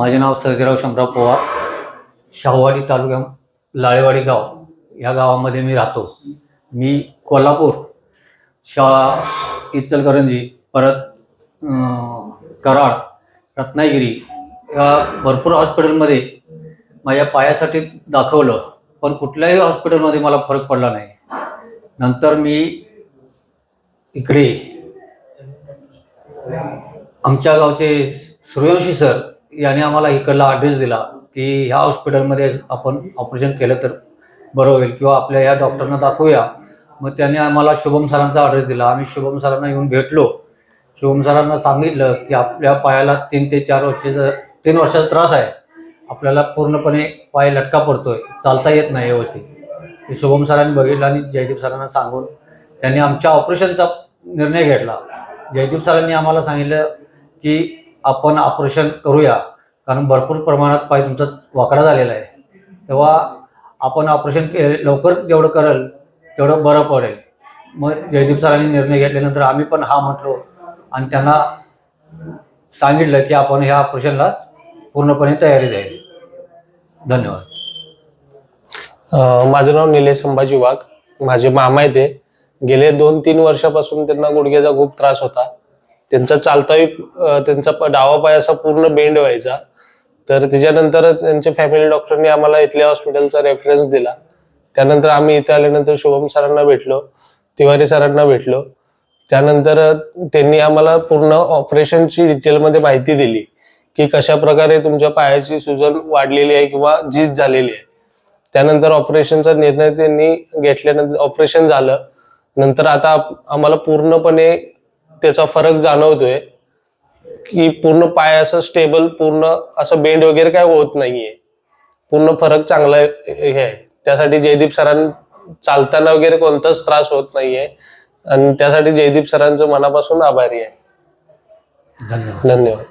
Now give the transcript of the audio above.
माझे नाव सर्जेराव शंभराव पवार शाहूवाडी तालुक्या लाळेवाडी गाव. या गावामध्ये मी राहतो. मी कोल्हापूर शा इचलकरंजी परत कराड रत्नागिरी या भरपूर हॉस्पिटलमध्ये माझ्या पायासाठी दाखवलं पण कुठल्याही हॉस्पिटलमध्ये मला फरक पडला नाही. नंतर मी इकडे आमच्या गावचे सूर्यवंशी सर याने आम्हाला इकडला आदेश दिला की ह्या हॉस्पिटलमध्ये आपण ऑपरेशन केलं तर बरं होईल किंवा आपल्या ह्या डॉक्टरना दाखवूया. मग त्याने आम्हाला शुभम सरांचा ॲड्रेस दिला. आम्ही शुभम सरांना येऊन भेटलो. शुभम सरांना सांगितलं की आपल्या पायाला तीन ते चार वर्षाचा तीन वर्षाचा त्रास आहे. आपल्याला पूर्णपणे पाय लटका पडतोय. चालता येत नाही व्यवस्थित. ते शुभम सरांनी बघितलं आणि जयदीप सरांना सांगून त्यांनी आमच्या ऑपरेशनचा निर्णय घेतला. जयदीप सरांनी आम्हाला सांगितलं की आपण ऑपरेशन करूया. कारण भरपूर प्रमाणात पाय तुमचा वाकडा झालेला आहे. तेव्हा आपण ऑपरेशन के लवकर जेवढं करेल तेवढं बरं पडेल. मग जयदीप सरांनी निर्णय घेतल्यानंतर आम्ही पण हा म्हटलो. आणि त्यांना सांगितलं की आपण ह्या ऑपरेशनला पूर्णपणे तयारी द्यावी. धन्यवाद. माझं नाव निलेश संभाजी वाघ. माझे मामा आहे ते. गेले दोन तीन वर्षापासून त्यांना गुडघ्याचा खूप त्रास होता. त्यांचा चालताही त्यांचा डावा पाय असा पूर्ण बेंड व्हायचा. तर त्याच्यानंतर त्यांच्या फॅमिली डॉक्टरने आम्हाला इथल्या हॉस्पिटलचा रेफरन्स दिला. त्यानंतर आम्ही इथे आल्यानंतर शुभम सरांना भेटलो तिवारी सरांना भेटलो. त्यानंतर त्यांनी आम्हाला पूर्ण ऑपरेशनची डिटेलमध्ये माहिती दिली की कशा प्रकारे तुमच्या पायाची सुजन वाढलेली आहे किंवा झीज झालेली आहे. त्यानंतर ऑपरेशनचा निर्णय त्यांनी घेतल्यानंतर ऑपरेशन झालं. नंतर आता आम्हाला पूर्णपणे त्याचा फरक जाणवतोय की पूर्ण पाय असं स्टेबल पूर्ण असं बेंड वगैरे काय होत नाहीये. पूर्ण फरक चांगला हे आहे. त्यासाठी जयदीप सरांनी चालताना वगैरे कोणताच त्रास होत नाहीये. आणि त्यासाठी जयदीप सरांचं मनापासून आभारी आहे. धन्यवाद. धन्यवाद.